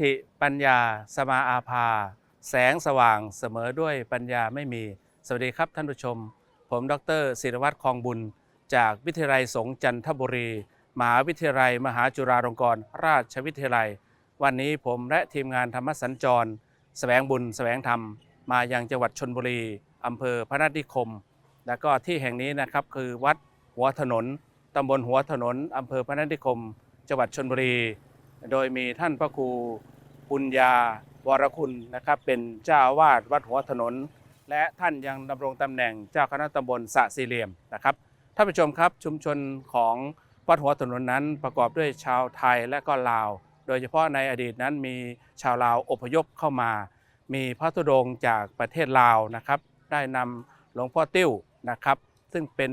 นัตถิปัญญา สมาอาภา แสงสว่างเสมอด้วยปัญญาไม่มี สวัสดีครับท่านผู้ชม ผมดรศิรวัตรคลองบุญ จากวิทยาลัยสงฆ์จันทบุรี มหาวิทยาลัย มหาจุฬาลงกรณราชวิทยาลัย วันนี้ผมและทีมงานธรรมสัญจรแสวงบุญแสวงธรรม มายังจังหวัดชนบุรีอำเภอพระนัสนิคม แล้วก็ที่แห่งนี้นะครับคือวัดหัวถนนตำบลหัวถนนอำเภอพระนัสนิคม จังหวัดชนบุรี โดยมีท่านพระครู ปุญญาวรคุณนะครับเป็นเจ้าวาสวัดหัวถนน และท่านยังดำรงตำแหน่งเจ้าคณะตำบลสะสี่เหลี่ยมนะครับท่านผู้ชมครับชุมชนของวัดหัวถนนนั้นประกอบด้วยชาวไทยและก็ลาว โดยเฉพาะในอดีตนั้นมีชาวลาวอพยพเข้ามา มีพระธุดงค์จากประเทศลาวนะครับ ได้นำหลวงพ่อติ้วนะครับ ซึ่งเป็น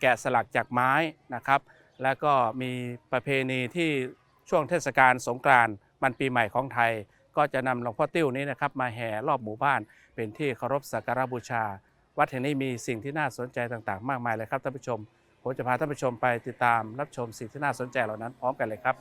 แกะสลักจากไม้นะครับ แล้วก็มีประเพณีที่ช่วงเทศกาลสงกรานต์ มันปีใหม่ของไทย ก็จะนำหลวงพ่อติ้วนี้นะครับมาแห่รอบหมู่บ้าน เป็นที่เคารพสักการบูชา วัดแห่งนี้มีสิ่งที่น่าสนใจต่างๆ มากมายเลยครับท่านผู้ชมผมจะพาท่านผู้ชมไปติดตามรับชมสิ่งที่น่าสนใจเหล่านั้นพร้อมกันเลยครับ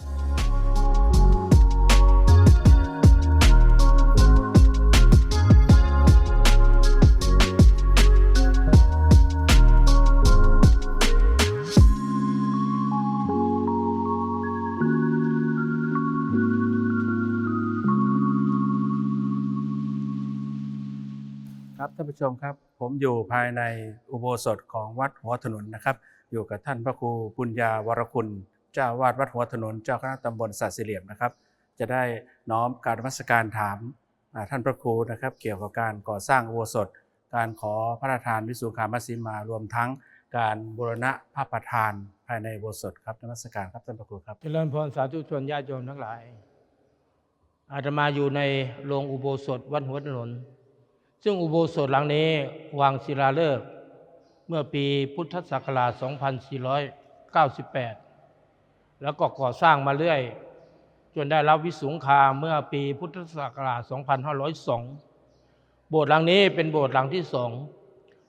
ท่านผู้ชมครับ ผมอยู่ภายในอุโบสถของวัดหัวถนนนะครับ อยู่กับท่านพระครูปุญญาวรคุณ เจ้าวาดวัดหัวถนน เจ้าคณะตำบลสัตว์สี่เหลี่ยมนะครับ จะได้น้อมการมัสการถามท่านพระครูนะครับ เกี่ยวกับการก่อสร้างอุโบสถ การขอพระราชทานวิสุงคามสีมารวมทั้งการบูรณะพระประธานภายในอุโบสถครับนมัสการครับท่านพระครูครับเจริญพรสาธุชนญาติโยมทั้งหลาย อาตมาอยู่ในโรงอุโบสถวัดหัวถนน ซึ่งอุโบสถหลังนี้วางศิลาฤกษ์เมื่อปีพุทธศักราช 2498 แล้วก็ก่อสร้างมาเรื่อย จนได้รับวิสุงคาเมื่อปีพุทธศักราช 2502 โบสถ์หลังนี้เป็นโบสถ์หลังที่สอง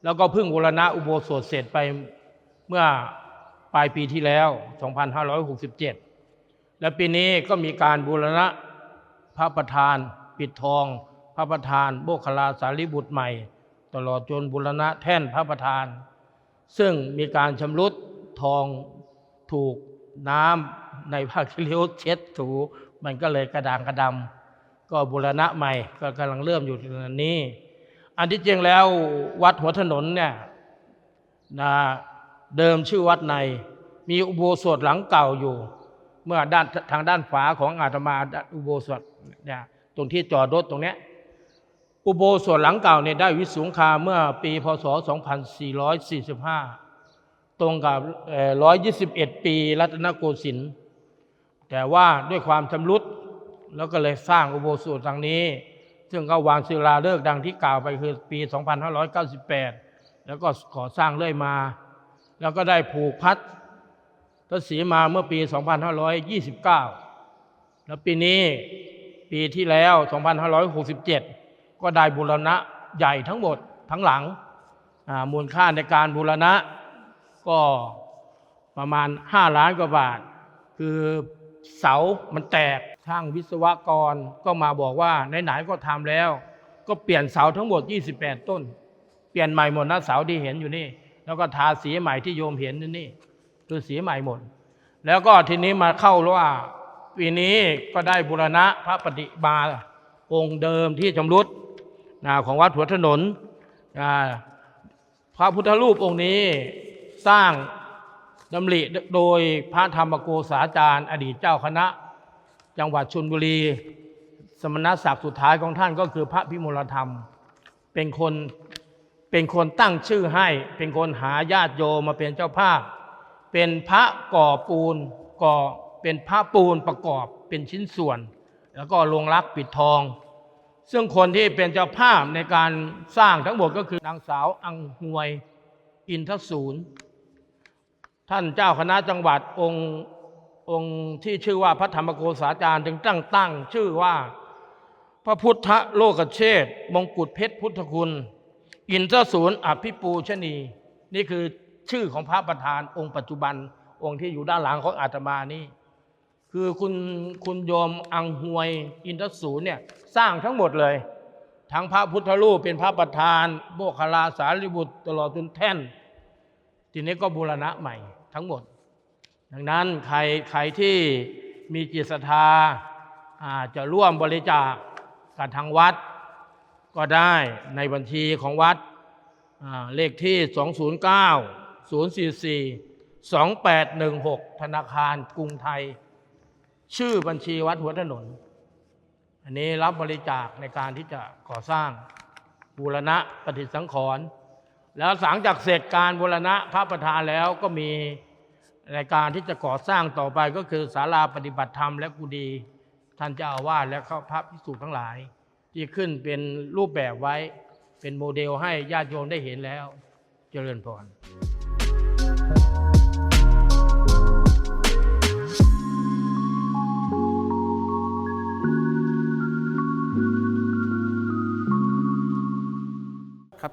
แล้วก็เพิ่งบูรณะอุโบสถเสร็จไปเมื่อปลายปีที่แล้ว 2567 และปีนี้ก็มีการบูรณะพระประธานปิดทอง ระประธานโบคลาสารีบุตรใหม่ ตลอดจนบูรณะแท่นพระประธาน ซึ่งมีการชำรุดทองถูกน้ำในภาคที่เลี้ยวเช็ดถู มันก็เลยกระด่างกระดำก็บูรณะใหม่ก็กำลังเริ่มอยู่ในนี้ อันที่จริงแล้ววัดหัวถนนเนี่ยนะเดิมชื่อวัดใน มีอุโบสถหลังเก่าอยู่ เมื่อด้านทางด้านฝาของอาตมาอุโบสถเนี่ยตรงที่จอดรถตรงเนี้ย อุโบสถหลังเก่าเนี่ยได้วิสุงคาเมื่อปีพศ 2445 ตรงกับ 121 ปีรัตนโกสินทร์แต่ว่าด้วยความชำรุดแล้วก็เลยสร้างอุโบสถทางนี้ ซึ่งก็วางศิลาฤกษ์ดังที่กล่าวไปคือปี 2598 แล้วก็ก่อสร้างเรื่อยมา แล้วก็ได้ผูกพัดพระศรีมาเมื่อปี 2529 แล้วปีนี้ปีที่แล้ว 2567 ก็ได้บูรณะใหญ่ทั้งหมดทั้งหลังมูลค่าในการบูรณะก็ประมาณ 5 ล้านกว่าบาท คือเสามันแตกช่างวิศวกรก็มาบอกว่าไหนๆก็ทำแล้ว ก็เปลี่ยนเสาทั้งหมด 28 ต้น เปลี่ยนใหม่หมดนะเสาที่เห็นอยู่นี่ แล้วก็ทาสีใหม่ที่โยมเห็นนี่นี่คือสีใหม่หมด แล้วก็ทีนี้มาเข้าว่าปีนี้ก็ได้บูรณะพระปฏิมาองค์เดิมที่ชำรุด นะของวัดหัวถนนนะพระพุทธรูปองค์นี้สร้างดำริโดยพระธรรมโกษาจารย์ อดีตเจ้าคณะ จังหวัดชลบุรี สมณศักดิ์สุดท้ายของท่านก็คือพระพิมลธรรม เป็นคนเป็นคนตั้งชื่อให้ เป็นคนหาญาติโยมมาเป็นเจ้าภาพ เป็นพระก่อปูนก่อเป็นพระปูนประกอบเป็นชิ้นส่วน แล้วก็ลงรักปิดทอง ซึ่งคนที่เป็นเจ้าภาพในการสร้างทั้งหมดก็คือนางสาวอังหวยอินทศูนย์ท่านเจ้าคณะจังหวัดองค์องค์ที่ชื่อว่าพระธรรมโกษาจารย์จึงตั้งตั้ง ชื่อว่า พระพุทธโลกเชษฐมงกุฎเพชรพุทธคุณ อินทศูนย์อภิปูชนี นี่คือชื่อของพระประธานองค์ปัจจุบันองค์ที่อยู่ด้านหลังของอาตมานี่ คือคุณคุณโยมอังหวยอินทสูรเนี่ยสร้างทั้งหมดเลย ทั้งพระพุทธรูปเป็นพระประธานโมคลาสารีบุตรตลอดจนแท่น ทีนี้ก็บูรณะใหม่ทั้งหมด ดังนั้นใครใครที่มีจิตศรัทธาอาจะร่วมบริจาคกับทางวัด ก็ได้ในบัญชีของวัดอ่าเลขที่ 209 044 2816 ธนาคารกรุงไทย ชื่อบัญชีวัดหัวถนน อันนี้รับบริจาคในการที่จะก่อสร้างบูรณะปฏิสังขรณ์แล้วหลังจากเสร็จการบูรณะพระประธานแล้วก็มีในการที่จะก่อสร้างต่อไปก็คือศาลาปฏิบัติธรรมและกุฏิท่านเจ้าอาวาสและข้าพระภิกษุทั้งหลาย ที่ขึ้นเป็นรูปแบบไว้เป็นโมเดลให้ญาติโยมได้เห็นแล้ว เจริญพร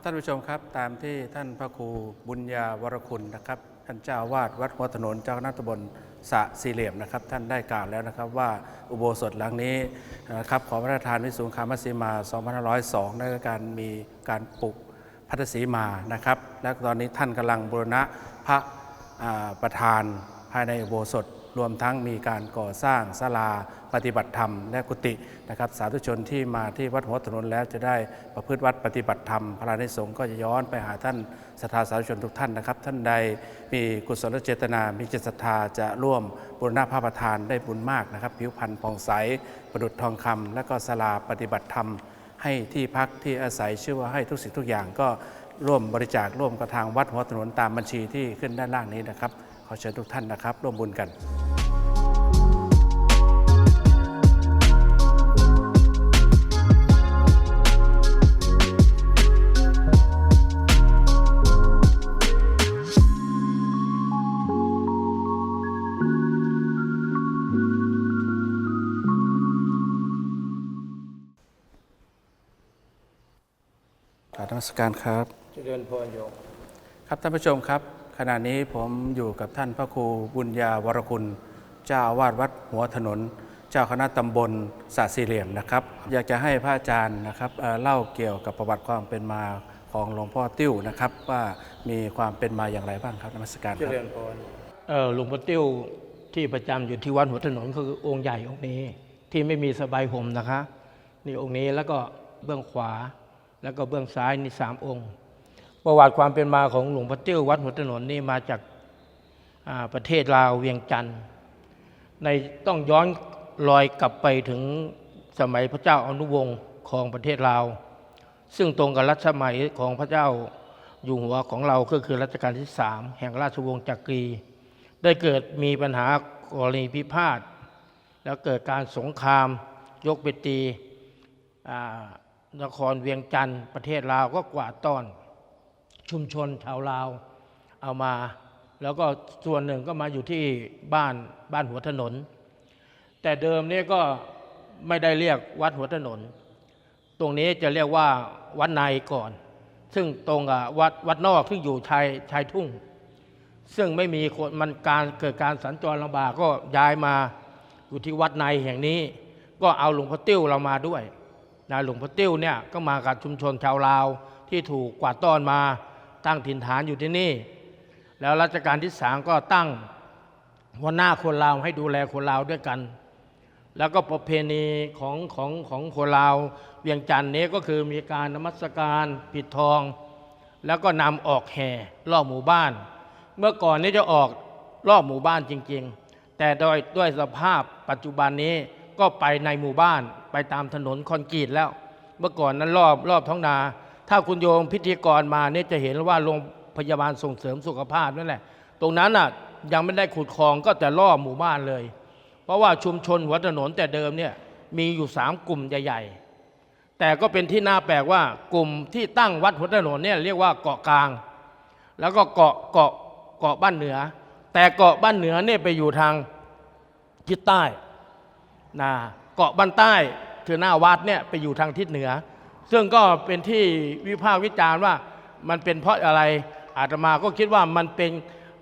ท่านผู้ชมครับ ตามที่ท่านพระครูบุญญาวรคุณนะครับ ท่านเจ้าวาดวัดหัวถนนเจ้าคณะตำบลสระสี่เหลี่ยมนะครับ ท่านได้กล่าวแล้วนะครับว่าอุโบสถหลังนี้นะครับขอพระราชทานวิสุงคามัสีมา 2502ได้การมีการปลูกพัทธสีมานะครับ และตอนนี้ท่านกำลังบูรณะพระประธานภายในอุโบสถ รวมทั้งมีการก่อสร้างศาลาปฏิบัติธรรม และกุฏินะครับ สาธุชนที่มาที่วัดหัวถนนแล้วจะได้ประพฤติวัดปฏิบัติธรรม พระรานิสงฆ์ก็จะย้อนไปหาท่านศรัทธาสาธุชนทุกท่านนะครับ ท่านใดมีกุศลเจตนา มีจิตศรัทธาจะร่วมบูรณะพระประธานได้บุญมากนะครับ ผิวพรรณผ่องใสประดุจทองคำและก็ศาลาปฏิบัติธรรม ให้ที่พักที่อาศัยชื่อว่าให้ทุกสิ่งทุกอย่างก็ร่วมบริจาคร่วมกับทางวัดหัวถนนตามบัญชีที่ขึ้นด้านล่างนี้นะครับ ขอเชิญทุกท่านนะครับ ร่วมบุญกันกราบนมัสการครับเจริญพรโยมครับท่านผู้ชมครับ ขณะนี้ผมอยู่กับท่านพระครูบุญญาวรคุณ เจ้าอาวาสวัดหัวถนน เจ้าคณะตำบลสระสี่เหลี่ยมนะครับ อยากจะให้พระอาจารย์นะครับเอ่อเล่าเกี่ยวกับประวัติความเป็นมาของหลวงพ่อติ้วนะครับ ว่ามีความเป็นมาอย่างไรบ้างครับนมัสการคเจรับริญพรเออหลวงพ่อติ้วที่ประจำอยู่ที่วัดหัวถนนคือองค์ใหญ่องค์นี้ ที่ไม่มีสบายห่มนะคะ นี่องค์นี้แล้วก็เบื้องขวา แล้วก็เบื้องซ้ายนี่สามองค์ ประวัติความเป็นมาของหลวงพ่อติ้ววัดหัวถนนนี่มาจากาประเทศลาวเวียงจันทร์ในต้องย้อนรอยกลับไปถึงสมัยพระเจ้าอนุวงศ์ของประเทศลาว ซึ่งตรงกับรัชสมัยของพระเจ้าอยู่หัวของเราก็คือรัชกาลที่สามแห่งราชวงศ์จักรี ได้เกิดมีปัญหากรณีพิพาทแล้วเกิดการสงครามยกไปตีนครเวียงจันทร์ประเทศลาวก็กวาดต้อน ชุมชนชาวลาวเอามา แล้วก็ส่วนหนึ่งก็มาอยู่ที่บ้านบ้านหัวถนน แต่เดิมเนี่ยก็ไม่ได้เรียกวัดหัวถนน ตรงนี้จะเรียกว่าวัดในก่อน ซึ่งตรงกับวัดวัดนอกซึ่งอยู่ชายชายทุ่ง ซึ่งไม่มีคนมันการเกิดการสัญจรลำบากก็ย้ายมาอยู่ที่วัดในแห่งนี้ ก็เอาหลวงพ่อติ้วเรามาด้วยนะหลวงพ่อติ้วเนี่ยก็มากับชุมชนชาวลาวที่ถูกกวาดต้อนมา ตั้งถิ่นฐานอยู่ที่นี่ แล้วรัชกาลที่สามก็ตั้งหัวหน้าคนลาวให้ดูแลคนลาวด้วยกัน แล้วก็ประเพณีของของของคนลาวเวียงจันทร์นี้ก็คือมีการนมัสการปิดทอง แล้วก็นำออกแห่รอบหมู่บ้าน เมื่อก่อนนี้จะออกรอบหมู่บ้านจริง ๆ แต่โดยด้วยสภาพปัจจุบันนี้ก็ไปในหมู่บ้านไปตามถนนคอนกรีตแล้ว เมื่อก่อนนั้นรอบรอบท้องนา ถ้าคุณโยมพิธีกรมาเนี่ยจะเห็นว่าโรงพยาบาลส่งเสริมสุขภาพนั่นแหละ ตรงนั้นน่ะยังไม่ได้ขุดคลองก็แต่รอหมู่บ้านเลย เพราะว่าชุมชนหัวถนนแต่เดิมเนี่ยมีอยู่สามกลุ่มใหญ่ๆ แต่ก็เป็นที่น่าแปลกว่ากลุ่มที่ตั้งวัดหัวถนนเนี่ยเรียกว่าเกาะกลาง แล้วก็เกาะเกาะเกาะบ้านเหนือ แต่เกาะบ้านเหนือเนี่ยไปอยู่ทางทิศใต้นะเกาะบ้านใต้คือหน้าวัดเนี่ยไปอยู่ทางทิศเหนือ ซึ่งก็เป็นที่วิพากษ์วิจารณ์ว่ามันเป็นเพราะอะไรอาตมาก็คิดว่ามันเป็น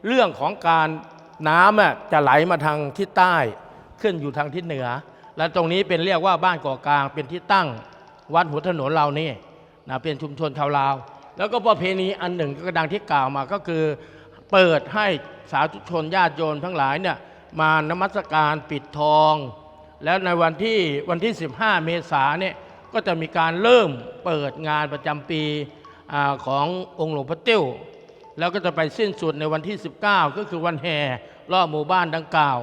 เรื่องของการน้ำจะไหลมาทางทิศใต้ขึ้นอยู่ทางทิศเหนือ และตรงนี้เป็นเรียกว่าบ้านกาะกลางเป็นที่ตั้งวัดหัวถนนเรานี่นะเป็นชุมชนชาวลาว แล้วก็ประเพณีอันหนึ่งก็ดังที่กล่าวมาก็คือ เปิดให้สาธุชนญาติโยมทั้งหลายเนี่ยมานมัสการปิดทอง แล้วในวันที่วันที่ 15 เมษาเนี่ย ก็จะมีการเริ่มเปิดงานประจำปีอขององค์หลวงพ่อเตี้ยวแล้วก็จะไปสิ้นสุดในวันที่ 19 ก็คือวันแห่รอบหมู่บ้านดังกล่าว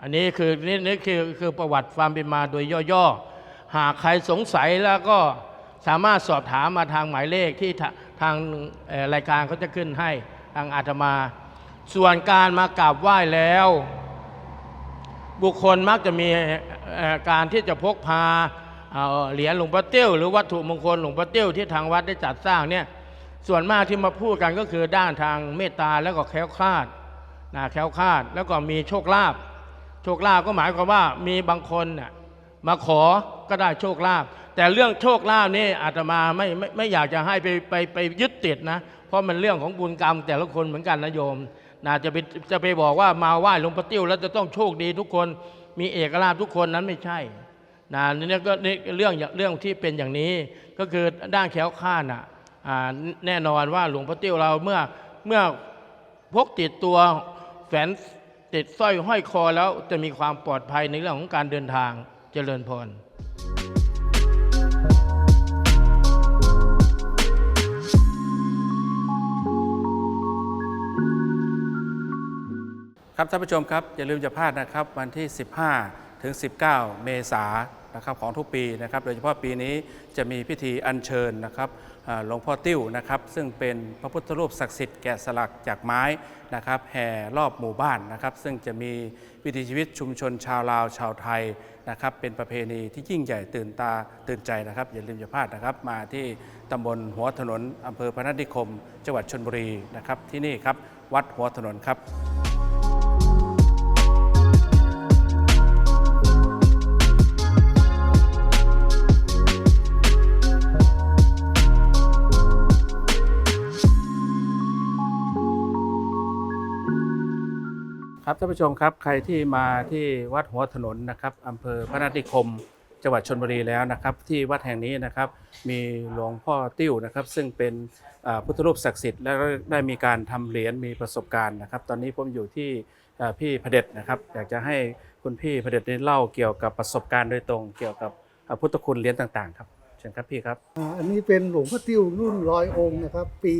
อันนี้คือนี่นี่คือคือประวัติความเป็นมาโดยย่อๆ หากใครสงสัยแล้วก็สามารถสอบถามมาทางหมายเลขที่ทาทางรายการเขาจะขึ้นให้ทางอาตมา ส่วนการมากราบไหว้แล้ว บุคคลมักจะมีการที่จะพกพา เอ่อเหรียญหลวงพ่อเตี้ยวหรือวัตถุมงคลหลวงพ่อเตี้ยวที่ทางวัดได้จัดสร้างเนี่ยส่วนมากที่มาพูดกันก็คือด้านทางเมตตาแล้วก็แคล้วคลาดนะแคล้วคลาดแล้วก็มีโชคลาภโชคลาภก็หมายความว่ามีบางคนน่ะมาขอก็ได้โชคลาภแต่เรื่องโชคลาภนี่อาตมาไม่ไม่ไม่อยากจะให้ไปไปไปยึดติดนะ เพราะมันเรื่องของบุญกรรมแต่ละคนเหมือนกันนะโยมนะจะไปจะไปบอกว่ามาไหว้หลวงพ่อติ้วแล้วจะต้องโชคดีทุกคนมีเอกราชทุกคนนั้นไม่ใช่ นะนี่ก็เรื่องเรื่องที่เป็นอย่างนี้ ก็คือด้านแขวข้าน่ะอ่าแน่นอนว่าหลวงพ่อติ้วเราเมื่อเมื่อพกติดตัวแฝนติดสร้อยห้อยคอแล้วจะมีความปลอดภัยในเรื่องของการเดินทางเจริญพรครับท่านผู้ชมครับ อย่าลืมจะพลาดนะครับ วันที่ 15 ถึง 19 เมษายนนะครับของทุกปีนะครับ โดยเฉพาะปีนี้จะมีพิธีอัญเชิญนะครับหลวงพ่อติ้วนะครับ ซึ่งเป็นพระพุทธรูปศักดิ์สิทธิ์แกะสลักจากไม้นะครับแห่รอบหมู่บ้านนะครับ ซึ่งจะมีวิถีชีวิตชุมชนชาวลาวชาวไทยนะครับ เป็นประเพณีที่ยิ่งใหญ่ตื่นตาตื่นใจนะครับ อย่าลืมจะพลาดนะครับ มาที่ตำบลหัวถนนอำเภอพนัสนิคม จังหวัดชนบุรีนะครับที่นี่ครับวัดหัวถนนครับ ครับท่านผู้ชมครับใครที่มาที่วัดหัวถนนนะครับอำเภอพระนัสนิคม จังหวัดชนบุรีแล้วนะครับ ที่วัดแห่งนี้นะครับมีหลวงพ่อติ้วนะครับ ซึ่งเป็นอ่าพุทธรูปศักดิ์สิทธิ์และได้มีการทำเหรียญมีประสบการณ์นะครับ ตอนนี้ผมอยู่ที่อ่าพี่พระเด็จนะครับอยากจะให้คุณพี่พระเด็จได้เล่าเกี่ยวกับประสบการณ์โดยตรง เกี่ยวกับอ่าพุทธคุณเหรียญต่างๆครับเชิญครับพี่ครับ อ่าอันนี้เป็นหลวงพ่อติ้วรุ่นร้อยองค์นะครับ ปี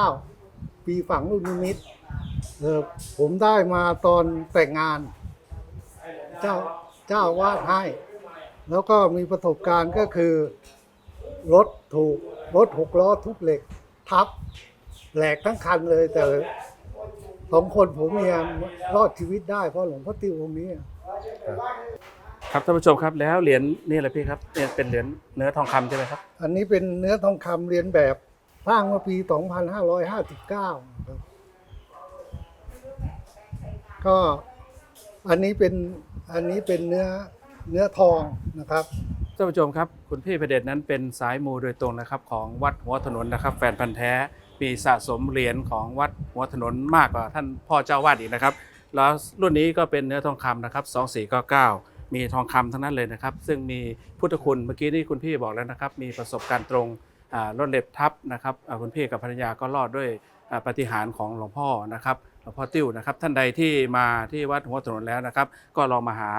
29 ปีฝังลูกนิมิต ผมได้มาตอนแต่งงาน เจ้าเจ้าวาดให้ แล้วก็มีประสบการณ์ก็คือ รถถูก รถหกล้อทุบเหล็ก ทับ แหลกทั้งคันเลย แต่สองคนผมเมียรอดชีวิตได้เพราะหลวงพ่อติ้วองค์นี้ ครับท่านผู้ชมครับแล้วเหรียญนี่แหละพี่ครับเนี่ยเป็นเหรียญเนื้อทองคำใช่ไหมครับ อันนี้เป็นเนื้อทองคำเรียนแบบสร้างเมื่อปี 2559ครับ ก็อันนี้เป็นอันนี้เป็นเนื้อเนื้อทองนะครับท่านผู้ชมครับคุณพี่พระเดชนั้นเป็นสายมูโดยตรงนะครับ ของวัดหัวถนนนะครับ แฟนพันธ์แท้มีสะสมเหรียญของวัดหัวถนนมากกว่าท่านพ่อเจ้าวาดอีกนะครับ แล้วรุ่นนี้ก็เป็นเนื้อทองคำนะครับ2499 มีทองคำทั้งนั้นเลยนะครับ ซึ่งมีพุทธคุณเมื่อกี้นี่คุณพี่บอกแล้วนะครับ มีประสบการณ์ตรงรถเล็บทับนะครับคุณพี่กับภรรยาก็รอดด้วยปฏิหารของหลวงพ่อนะครับ ลวงพ่อติ้วนะครับ ท่านใดที่มาที่วัดหัวถนนแล้วนะครับ ก็ลองมาหา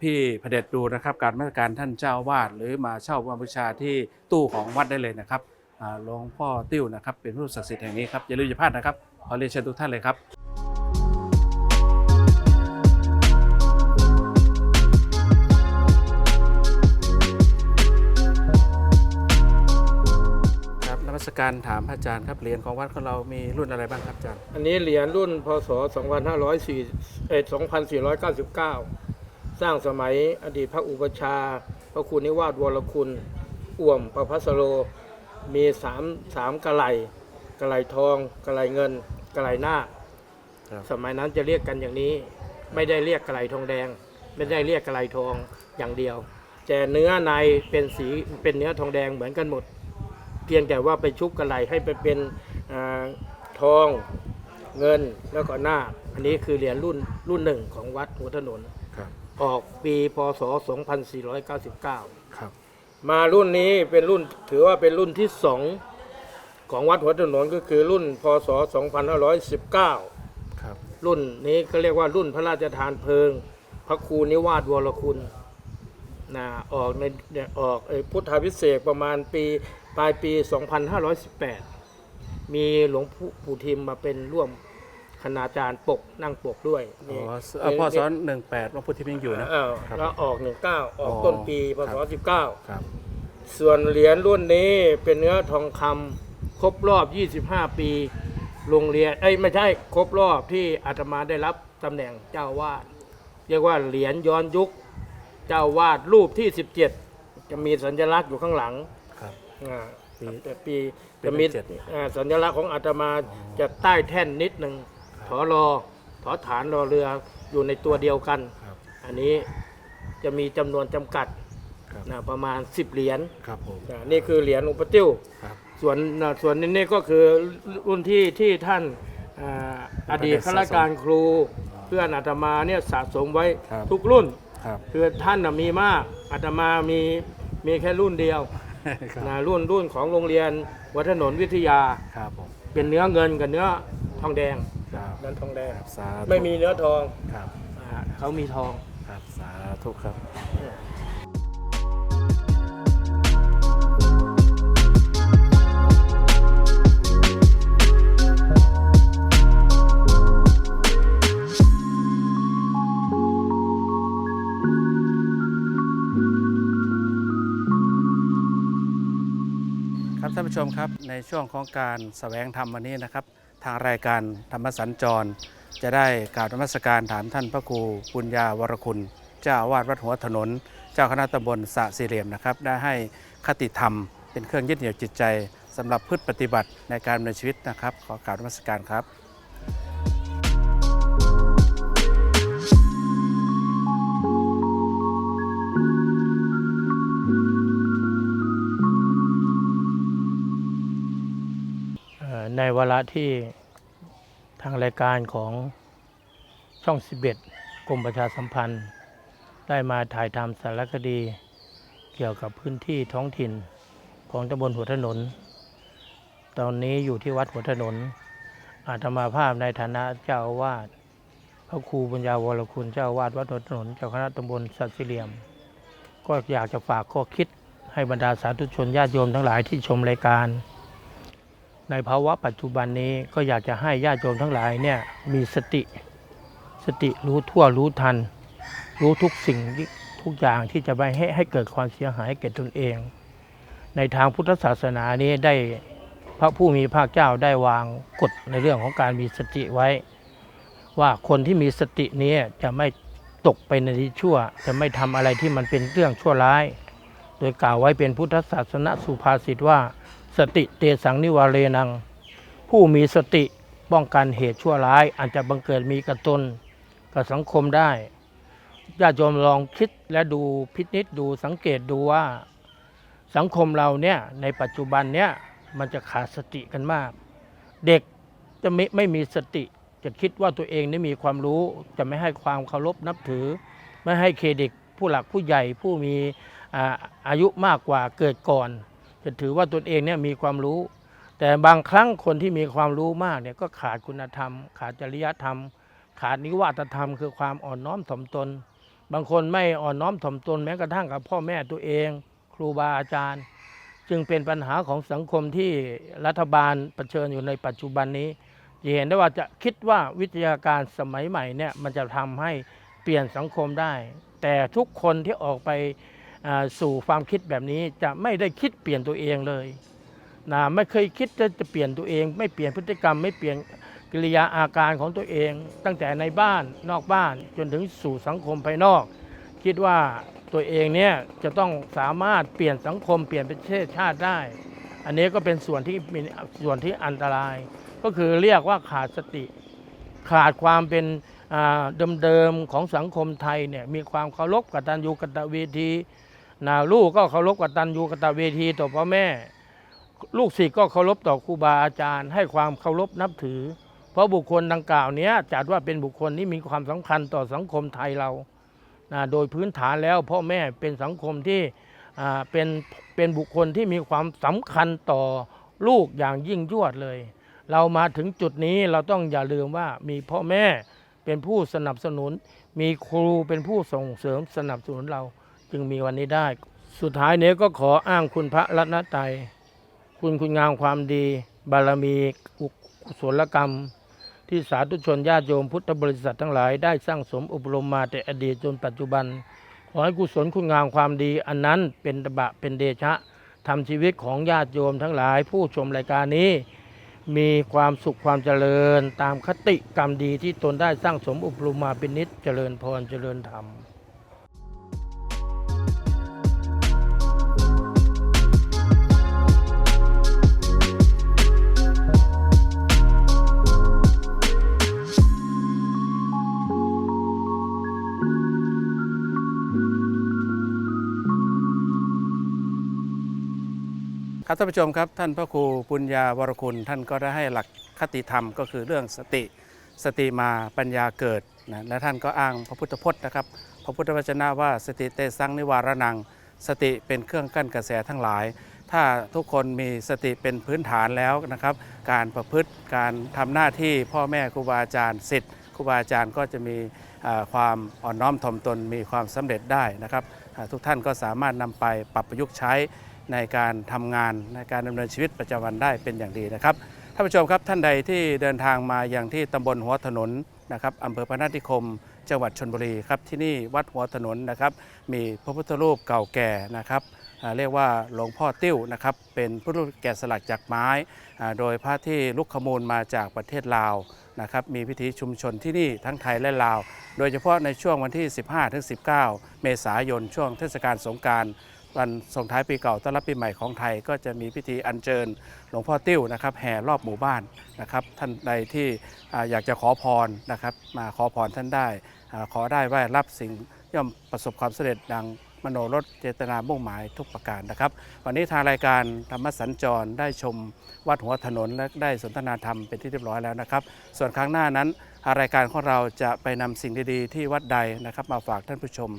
พี่พระเดชดูนะครับ การมาตรการท่านเจ้าวาดหรือมาเช่าบูชาที่ตู้ของวัดได้เลยนะครับหลวงพ่อติ้วนะครับ เป็นผู้ศักดิ์สิทธิ์แห่งนี้ครับอย่าลืมอย่าพลาดนะครับขอเรียนเชิญทุกท่านเลยครับ การถามพระอาจารย์ครับเหรียญของวัดของเรามีรุ่นอะไรบ้างครับอาจารย์อันนี้เหรียญรุ่นพศ 2504เอ่อ2499 สร้างสมัยอดีตพระอุปชฌาย์พระคุณนิวาสวรคุณอ่วมประพัสโล มีสามสามกะไหลกะไหลทองกะไหลเงินกะไหลหน้าคครับสมัยนั้นจะเรียกกันอย่างนี้ ไม่ได้เรียกกะไหลทองแดง ไม่ได้เรียกกะไหลทองอย่างเดียวแต่เนื้อในเป็นสีเป็นเนื้อทองแดงเหมือนกันหมดเพียงแต่ว่าไปชุบกะไหลให้ไปเป็นอาทองเงินแล้วก็นาคอันนี้คือเหรียญรุ่นรุ่นหนึ่งของวัดหัวถนนครับออกปีพศ 2499 ครับ มารุ่นนี้เป็นรุ่นถือว่าเป็นรุ่นที่สองของวัดหัวถนนก็คือรุ่นพศ 2519 ครับ รุ่นนี้ก็เรียกว่ารุ่นพระราชทานเพลิง พระครูนิวาสวรคุณนะออกในเนี่ยออกเอ่อพุทธาพิเศษกประมาณปี ปลายปี 2518 มีหลวงปู่ปู่ทิมมาเป็นร่วมคณาจารย์ปกนั่งปกด้วยอ๋นี่อเอาพ่อสอนหนึ่งแปดว่าพุทธิพิงอยู่นะอ้าวครับแล้วออก 19 ออกอ๋อต้นปีพครัศบ19 ครับ ส่วนเหรียญรุ่นนี้เป็นเนื้อทองคำครบรอบ 25 ปี โรงเรียนเอ้ยไม่ใช่ครบรอบที่อาตมาได้รับตำแหน่งเจ้าวาดเรียกว่าเหรียญย้อนยุค เจ้าวาดรูปที่ 17 จะมีสัญลักษณ์อยู่ข้างหลังครับ อ่าปีแต่ปีปีจะมีเจ็ดอ่าสัญลักษณ์ของอาตมาจะใต้แท่นนิดหนึ่งถอรอถอฐานรอเรืออยู่ในตัวเดียวกัน ครับ อันนี้จะมีจำนวนจำกัดครับ นะประมาณ 10 เหรียญครับผมอ่านี่คือเหรียญอุปติ้ว ครับ ส่วนอ่าส่วนนี้ก็คือรุ่นที่ที่ท่านอ่าอดีตข้าราชการครูเพื่อนอาตมาเนี่ยสะสมไว้ครับ ทุกรุ่น ครับ คือท่านน่ะมีมากอาตมามีมีแค่รุ่นเดียว ครับนะรุ่นรุ่นของโรงเรียนวัดถนนวิทยาครับผมเป็นเนื้อเงินกับเนื้อทองแดงครับนั้นทองแดงสาธุไม่มีเนื้อทองครับอ่าเขามีทองครับสาธุครับ ผู้ชมครับในช่วงของการแสวงธรรมวันนี้นะครับ ทางรายการธรรมสัญจร จะได้กราบนมัสการถามท่านพระครูปุญญาวรคุณ เจ้าอาวาสวัดหัวถนน เจ้าคณะตำบลสะสี่เหลี่ยมนะครับ ได้ให้คติธรรม เป็นเครื่องยึดเหนี่ยวจิตใจสำหรับพืชปฏิบัติในการดำเนินชีวิตนะครับ ขอกราบนมัสการครับ ในวาระที่ทางรายการของช่อง 11 กรมประชาสัมพันธ์ ได้มาถ่ายทำสารคดี เกี่ยวกับพื้นที่ท้องถิ่นของตำบลหัวถนน ตอนนี้อยู่ที่วัดหัวถนน อาตมาภาพในฐานะเจ้าอาวาสพระครูบุญญาวรคุณเจ้าอาวาสวัดหัวถนนเจ้าคณะตำบลสัตสิเหลียม ก็อยากจะฝากข้อคิดให้บรรดาสาธุชนญาติโยมทั้งหลายที่ชมรายการ ในภาวะปัจจุบันนี้ก็อยากจะให้ญาติโยมทั้งหลายเนี่ยมีสติ สติรู้ทั่วรู้ทัน รู้ทุกสิ่งทุกอย่างที่จะไปให้ให้เกิดความเสียหายแก่ตนเอง ในทางพุทธศาสนานี้ได้พระผู้มีภาคเจ้าได้วางกฎในเรื่องของการมีสติไว้ ว่าคนที่มีสตินี้จะไม่ตกไปในที่ชั่ว จะไม่ทำอะไรที่มันเป็นเรื่องชั่วร้าย โดยกล่าวไว้เป็นพุทธศาสนสุภาษิตว่า สติเตสังนิวาเรนัง ผู้มีสติป้องกันเหตุชั่วร้ายอาจจะบังเกิดมีกับตนกับสังคมได้ญาติโยมลองคิดและดูพินิษดูสังเกตดูว่า สังคมเราเนี่ยในปัจจุบันเนี่ยมันจะขาดสติกันมาก เด็กจะไม่ไม่มีสติ จะคิดว่าตัวเองนี่มีความรู้ จะไม่ให้ความเคารพนับถือ ไม่ให้เครดิตผู้หลักผู้ใหญ่ผู้มีออายุมากกว่าเกิดก่อน จะถือว่าตนเองเนี่ยมีความรู้ แต่บางครั้งคนที่มีความรู้มากเนี่ยก็ขาดคุณธรรม ขาดจริยธรรม ขาดนิวาตธรรม คือความอ่อนน้อมถ่อมตน บางคนไม่อ่อนน้อมถ่อมตนแม้กระทั่งกับพ่อแม่ตัวเอง ครูบาอาจารย์ จึงเป็นปัญหาของสังคมที่รัฐบาลเผชิญอยู่ในปัจจุบันนี้จะเห็นได้ว่าจะคิดว่าวิทยาการสมัยใหม่เนี่ยมันจะทำให้เปลี่ยนสังคมได้ แต่ทุกคนที่ออกไป สู่ความคิดแบบนี้จะไม่ได้คิดเปลี่ยนตัวเองเลยนะไม่เคยคิดจะจะเปลี่ยนตัวเอง ไม่เปลี่ยนพฤติกรรม ไม่เปลี่ยนกิริยาอาการของตัวเอง ตั้งแต่ในบ้านนอกบ้านจนถึงสู่สังคมภายนอก คิดว่าตัวเองเนี่ยจะต้องสามารถเปลี่ยนสังคมเปลี่ยนประเทศชาติได้ อันนี้ก็เป็นส่วนที่มีส่วนที่อันตราย ก็คือเรียกว่าขาดสติ ขาดความเป็นเดิมๆของสังคมไทยเนี่ยมีความเคารพกตัญญูกตเวที นะลูกก็เคารพกตัญญูกตเวทีต่อพ่อแม่ ลูกศิษย์ก็เคารพต่อครูบาอาจารย์ ให้ความเคารพนับถือ เพราะบุคคลดังกล่าวเนี้ยจัดว่าเป็นบุคคลที่มีความสำคัญต่อสังคมไทยเรานะโดยพื้นฐานแล้วพ่อแม่เป็นสังคมที่เป็นเป็นบุคคลที่มีความสำคัญต่อลูกอย่างยิ่งยวดเลย เรามาถึงจุดนี้เราต้องอย่าลืมว่ามีพ่อแม่เป็นผู้สนับสนุน มีครูเป็นผู้ส่งเสริมสนับสนุนเรา จึงมีวันนี้ได้ สุดท้ายนี้ก็ขออ้างคุณพระรัตนตรัยคุณคุณงามความดี บารมีกุศลกรรม ที่สาธุชนญาติโยมพุทธบริษัททั้งหลายได้สร้างสมอบรมมาแต่อดีตจนปัจจุบัน ขอให้กุศลคุณงามความดี อันนั้นเป็นตบะเป็นเดชะทำชีวิตของญาติโยมทั้งหลาย ผู้ชมรายการนี้ มีความสุขความเจริญ ตามคติกรรมดีที่ตนได้สร้างสมอบรมมาเป็นนิจเจริญพรเจริญธรรม ครับท่านผู้ชมครับท่านพระครูปุญญาวรคุณ ท่านก็ได้ให้หลักคติธรรมก็คือเรื่องสติ สติมาปัญญาเกิดนะและท่านก็อ้างพระพุทธพจน์นะครับ พระพุทธวจนะว่าสติเตสังนิวารนัง สติเป็นเครื่องกั้นกระแสทั้งหลาย ถ้าทุกคนมีสติเป็นพื้นฐานแล้วนะครับ การประพฤติการทำหน้าที่พ่อแม่ครูบาอาจารย์สิทธิ์ครูบาอาจารย์ก็จะมีความอ่อนน้อมถ่อมตนมีความสำเร็จได้นะครับ ทุกท่านก็สามารถนำไปปรับประยุกต์ใช้ ในการทำงานในการดำเนินชีวิตประจำวันได้เป็นอย่างดีนะครับท่านผู้ชมครับท่านใดที่เดินทางมาอย่างที่ตำบลหัวถนนนะครับอำเภอพนัสนิคม จังหวัดชนบุรีครับที่นี่วัดหัวถนนนะครับมีพระพุทธรูปเก่าแก่นะครับเรียกว่าหลวงพ่อติ้วนะครับเป็นพระพุทธรูปแกะสลักจากไม้ โดยพระที่ลุกขมูลมาจากประเทศลาวนะครับมีพิธีชุมชนที่นี่ทั้งไทยและลาว โดยเฉพาะในช่วงวันที่ 15-19 เมษายนช่วงเทศกาลสงกราร วันส่งท้ายปีเก่าต้อนรับปีใหม่ของไทย ก็จะมีพิธีอัญเชิญหลวงพ่อติ้วนะครับแห่รอบหมู่บ้านนะครับท่านใดที่อยากจะขอพรนะครับมาขอพรท่านได้ ขอได้ไหว่ารับสิ่งย่อมประสบความสำเร็จดังมโนรถเจตนามุ่งหมายทุกประการนะครับ วันนี้ทางรายการธรรมสัญจรได้ชมวัดหัวถนนและได้สนทนาธรรมเป็นที่เรียบร้อยแล้วนะครับ ส่วนครั้งหน้านั้นรายการของเราจะไปนำสิ่งดีๆ ที่วัดใดนะครับ มาฝากท่านผู้ชม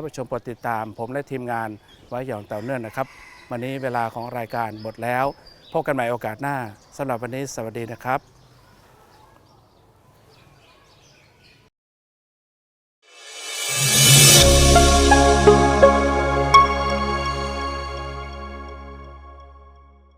านผู้ชมโปรดติดตาม ผมและทีมงานไว้อย่างต่อเนื่องนะครับ วันนี้เวลาของรายการหมดแล้ว พบกันใหม่โอกาสหน้าสำหรับวันนี้สวัสดีนะครับ